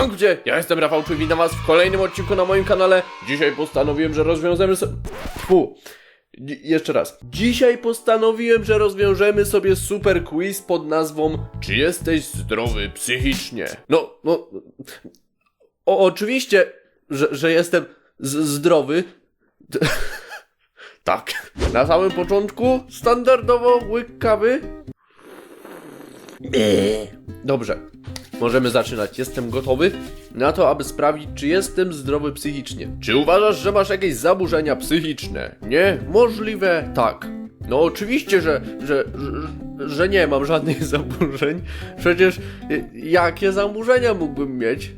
Siemanko Cię, ja jestem Rafał Czuj, witam was w kolejnym odcinku na moim kanale. Dzisiaj postanowiłem, że rozwiążemy sobie... Fu. Jeszcze raz. Dzisiaj postanowiłem, że rozwiążemy sobie super quiz pod nazwą Czy jesteś zdrowy psychicznie? No, no... O, oczywiście, że, że jestem zdrowy. tak. Na samym początku standardowo łyk kawy. Dobrze. Możemy zaczynać. Jestem gotowy na to, aby sprawdzić, czy jestem zdrowy psychicznie. Czy uważasz, że masz jakieś zaburzenia psychiczne? Nie? Możliwe? Tak. No oczywiście, że, że, że, że nie mam żadnych zaburzeń. Przecież y, jakie zaburzenia mógłbym mieć?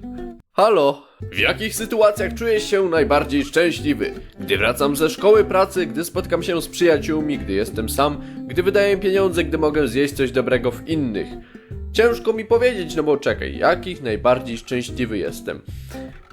Halo? W jakich sytuacjach czujesz się najbardziej szczęśliwy? Gdy wracam ze szkoły, pracy, gdy spotkam się z przyjaciółmi, gdy jestem sam, gdy wydaję pieniądze, gdy mogę zjeść coś dobrego w innych. Ciężko mi powiedzieć, no bo czekaj, jakich najbardziej szczęśliwy jestem?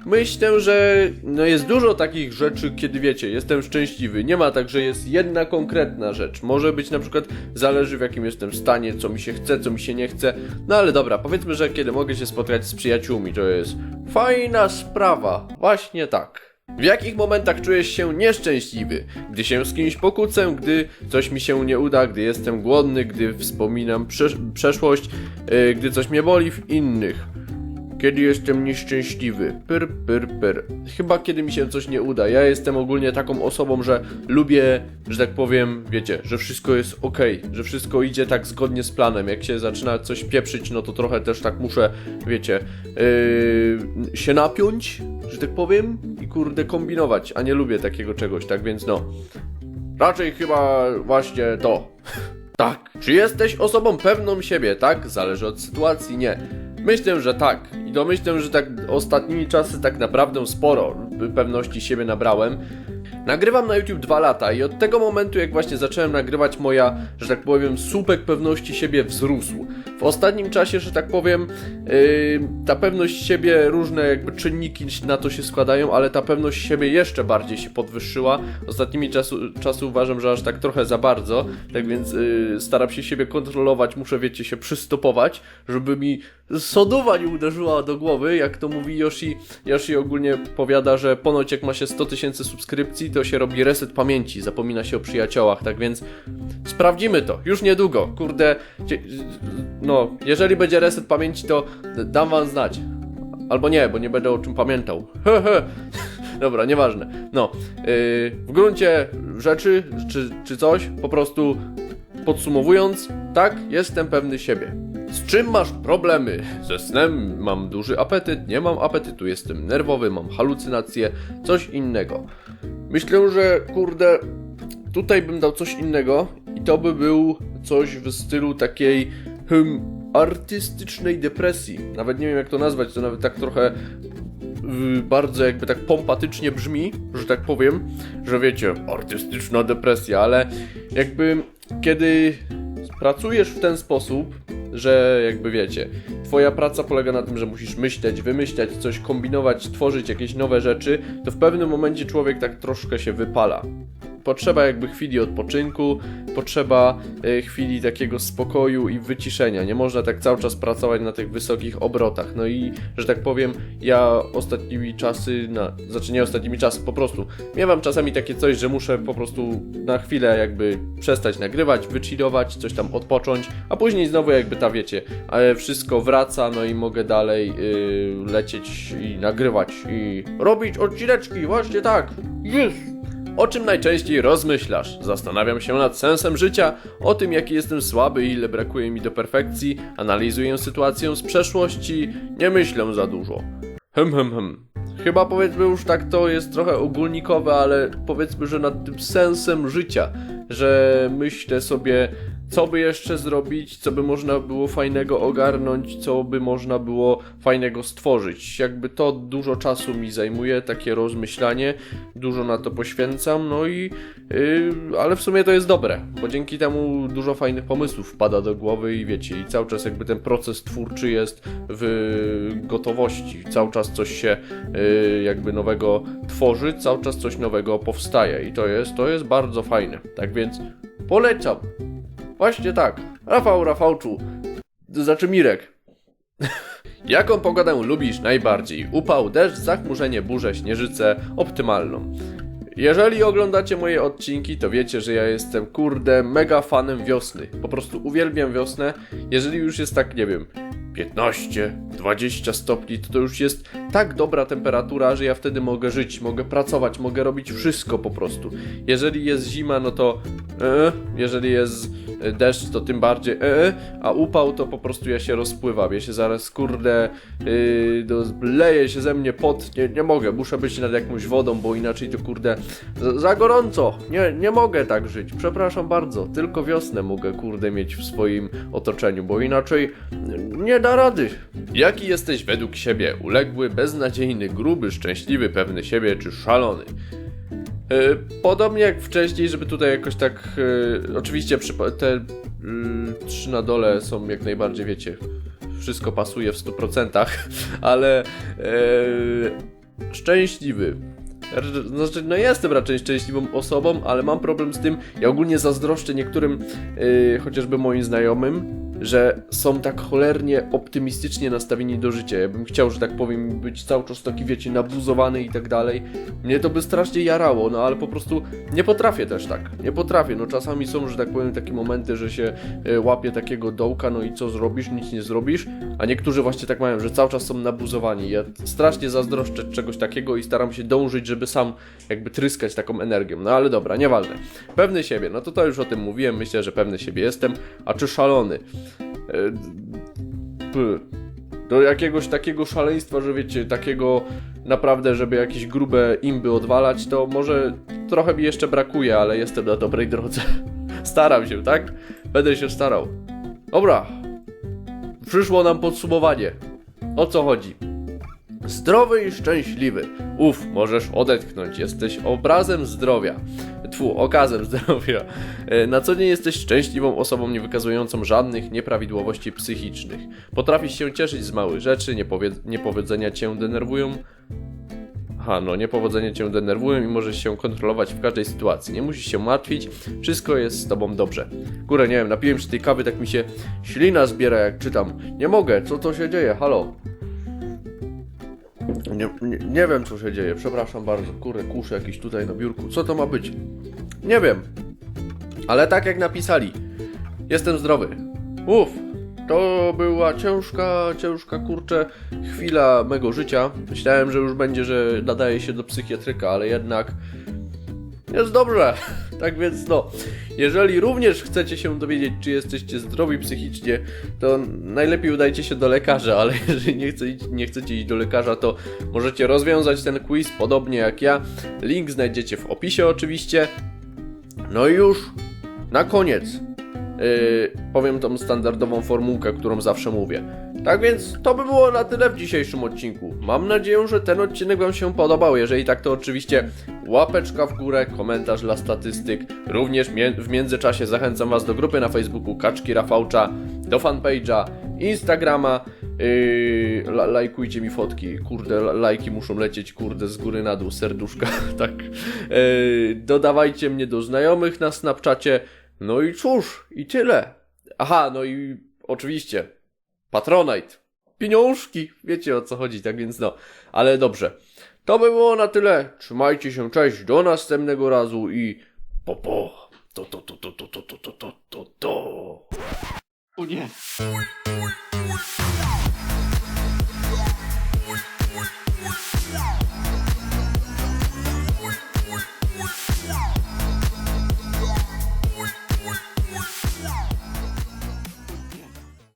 Myślę, że no jest dużo takich rzeczy, kiedy wiecie, jestem szczęśliwy. Nie ma tak, że jest jedna konkretna rzecz. Może być na przykład, zależy w jakim jestem stanie, co mi się chce, co mi się nie chce. No ale dobra, powiedzmy, że kiedy mogę się spotkać z przyjaciółmi, to jest fajna sprawa. Właśnie tak. W jakich momentach czujesz się nieszczęśliwy? Gdy się z kimś pokłócę, gdy coś mi się nie uda, gdy jestem głodny, gdy wspominam przesz- przeszłość, yy, gdy coś mnie boli w innych. Kiedy jestem nieszczęśliwy? Pyr, pyr, pyr. Chyba kiedy mi się coś nie uda. Ja jestem ogólnie taką osobą, że lubię, że tak powiem, wiecie, że wszystko jest ok, że wszystko idzie tak zgodnie z planem. Jak się zaczyna coś pieprzyć, no to trochę też tak muszę, wiecie, yy, się napiąć, że tak powiem, kurde kombinować, a nie lubię takiego czegoś, tak więc no. Raczej chyba właśnie to. Tak. Czy jesteś osobą pewną siebie, tak? Zależy od sytuacji, nie. Myślę, że tak. I domyślę, że tak ostatnimi czasy tak naprawdę sporo pewności siebie nabrałem. Nagrywam na YouTube dwa lata i od tego momentu, jak właśnie zacząłem nagrywać, moja, że tak powiem, słupek pewności siebie wzrósł. W ostatnim czasie, że tak powiem, yy, ta pewność siebie, różne jakby czynniki na to się składają, ale ta pewność siebie jeszcze bardziej się podwyższyła. Ostatnimi czasu, czasu uważam, że aż tak trochę za bardzo, tak więc yy, staram się siebie kontrolować, muszę, wiecie, się przystopować, żeby mi sodowa nie uderzyła do głowy, jak to mówi Yoshi. Yoshi ogólnie powiada, że ponoć jak ma się 100 tysięcy subskrypcji, to się robi reset pamięci, zapomina się o przyjaciołach, tak więc sprawdzimy to, już niedługo, kurde, no, jeżeli będzie reset pamięci, to dam wam znać. Albo nie, bo nie będę o czym pamiętał. Dobra, nieważne. No, yy, w gruncie rzeczy, czy, czy coś, po prostu podsumowując, tak, jestem pewny siebie. Z czym masz problemy? Ze snem mam duży apetyt, nie mam apetytu, jestem nerwowy, mam halucynacje, coś innego. Myślę, że kurde, tutaj bym dał coś innego i to by był coś w stylu takiej hmm, artystycznej depresji. Nawet nie wiem jak to nazwać, to nawet tak trochę bardzo jakby tak pompatycznie brzmi, że tak powiem, że wiecie, artystyczna depresja, ale jakby kiedy pracujesz w ten sposób, że jakby wiecie, twoja praca polega na tym, że musisz myśleć, wymyślać coś, kombinować, tworzyć jakieś nowe rzeczy, to w pewnym momencie człowiek tak troszkę się wypala. Potrzeba jakby chwili odpoczynku, potrzeba e, chwili takiego spokoju i wyciszenia. Nie można tak cały czas pracować na tych wysokich obrotach. No i, że tak powiem, ja ostatnimi czasy, na, znaczy nie ostatnimi czasy, po prostu miewam czasami takie coś, że muszę po prostu na chwilę jakby przestać nagrywać, wychillować, coś tam odpocząć, a później znowu jakby ta wiecie, ale wszystko wraca, no i mogę dalej yy, lecieć i nagrywać i robić odcineczki, właśnie tak. Jest! O czym najczęściej rozmyślasz? Zastanawiam się nad sensem życia, o tym jaki jestem słaby i ile brakuje mi do perfekcji, analizuję sytuację z przeszłości, nie myślę za dużo. Hm, hm, hm. Chyba powiedzmy już tak to jest trochę ogólnikowe, ale powiedzmy, że nad tym sensem życia, że myślę sobie, co by jeszcze zrobić, co by można było fajnego ogarnąć, co by można było fajnego stworzyć. Jakby to dużo czasu mi zajmuje, takie rozmyślanie, dużo na to poświęcam, no i yy, ale w sumie to jest dobre, bo dzięki temu dużo fajnych pomysłów wpada do głowy i wiecie, i cały czas jakby ten proces twórczy jest w gotowości, cały czas coś się yy, jakby nowego tworzy, cały czas coś nowego powstaje i to jest, to jest bardzo fajne. Tak więc polecam. Właśnie tak. Rafał Rafałczu. Znaczy Mirek. Jaką pogodę lubisz najbardziej? Upał, deszcz, zachmurzenie, burze, śnieżycę, optymalną. Jeżeli oglądacie moje odcinki, to wiecie, że ja jestem kurde mega fanem wiosny. Po prostu uwielbiam wiosnę. Jeżeli już jest tak, nie wiem, 15, 20 stopni, to to już jest tak dobra temperatura, że ja wtedy mogę żyć, mogę pracować, mogę robić wszystko po prostu. Jeżeli jest zima, no to e, jeżeli jest deszcz, to tym bardziej e, a upał to po prostu ja się rozpływam, ja się zaraz kurde yy, leje się ze mnie pot, nie, nie mogę, muszę być nad jakąś wodą, bo inaczej to kurde za, za gorąco, nie, nie mogę tak żyć, przepraszam bardzo, tylko wiosnę mogę kurde mieć w swoim otoczeniu, bo inaczej nie da rady. Jaki jesteś według siebie? Uległy, beznadziejny, gruby, szczęśliwy, pewny siebie czy szalony? E, Podobnie jak wcześniej, żeby tutaj jakoś tak. e, oczywiście te y, trzy na dole są jak najbardziej, wiecie, wszystko pasuje w 100%, ale e, szczęśliwy. Znaczy, no jestem raczej szczęśliwą osobą, ale mam problem z tym. Ja ogólnie zazdroszczę niektórym, chociażby moim znajomym, że są tak cholernie optymistycznie nastawieni do życia. Ja bym chciał, że tak powiem, być cały czas taki, wiecie, nabuzowany i tak dalej. Mnie to by strasznie jarało, no ale po prostu nie potrafię też tak. Nie potrafię. No czasami są, że tak powiem, takie momenty, że się e, łapie takiego dołka, no i co zrobisz? Nic nie zrobisz. A niektórzy właśnie tak mają, że cały czas są nabuzowani. Ja strasznie zazdroszczę czegoś takiego i staram się dążyć, żeby sam jakby tryskać taką energią. No ale dobra, nieważne. Pewny siebie, no to to już o tym mówiłem. Myślę, że pewny siebie jestem. A czy szalony? E. Do jakiegoś takiego szaleństwa, że wiecie, takiego naprawdę, żeby jakieś grube imby odwalać, to może trochę mi jeszcze brakuje, ale jestem na dobrej drodze. Staram się, tak? Będę się starał. Dobra. Przyszło nam podsumowanie. O co chodzi? Zdrowy i szczęśliwy. Uf, możesz odetchnąć. Jesteś obrazem zdrowia. Okazem zdrowia. E, Na co dzień jesteś szczęśliwą osobą, nie wykazującą żadnych nieprawidłowości psychicznych. Potrafisz się cieszyć z małych rzeczy, niepowie- niepowodzenia cię denerwują. Aha, no niepowodzenia cię denerwują i możesz się kontrolować w każdej sytuacji. Nie musisz się martwić, wszystko jest z tobą dobrze. Kurę, nie wiem, napiłem się tej kawy, tak mi się ślina zbiera jak czytam. Nie mogę, co to się dzieje? Halo? Nie, nie, nie wiem, co się dzieje, przepraszam bardzo. Kurde, kuszę jakiś tutaj na biurku. Co to ma być? Nie wiem. Ale tak jak napisali, jestem zdrowy. Uff, to była ciężka, ciężka, kurczę, chwila mego życia. Myślałem, że już będzie, że nadaje się do psychiatryka, ale jednak jest dobrze. Tak więc no, jeżeli również chcecie się dowiedzieć, czy jesteście zdrowi psychicznie, to najlepiej udajcie się do lekarza, ale jeżeli nie, chce, nie chcecie iść do lekarza, to możecie rozwiązać ten quiz podobnie jak ja. Link znajdziecie w opisie oczywiście. No i już na koniec yy, powiem tą standardową formułkę, którą zawsze mówię. Tak więc to by było na tyle w dzisiejszym odcinku. Mam nadzieję, że ten odcinek Wam się podobał. Jeżeli tak, to oczywiście łapeczka w górę, komentarz dla statystyk. Również w międzyczasie zachęcam Was do grupy na Facebooku Kaczki Rafałcza, do fanpage'a, Instagrama. Yy, la- lajkujcie mi fotki, kurde, la- lajki muszą lecieć, kurde, z góry na dół, serduszka, tak. Yy, dodawajcie mnie do znajomych na Snapchacie. No i cóż, i tyle. Aha, no i oczywiście Patronite. Pieniążki. Wiecie o co chodzi, tak więc no. Ale dobrze. To by było na tyle. Trzymajcie się, cześć. Do następnego razu i po po. To to to to to to to to to to. O nie.